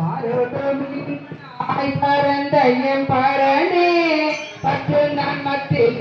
பாரதமில் பறந்த என் பரணே பற்று நான் மத்தியில்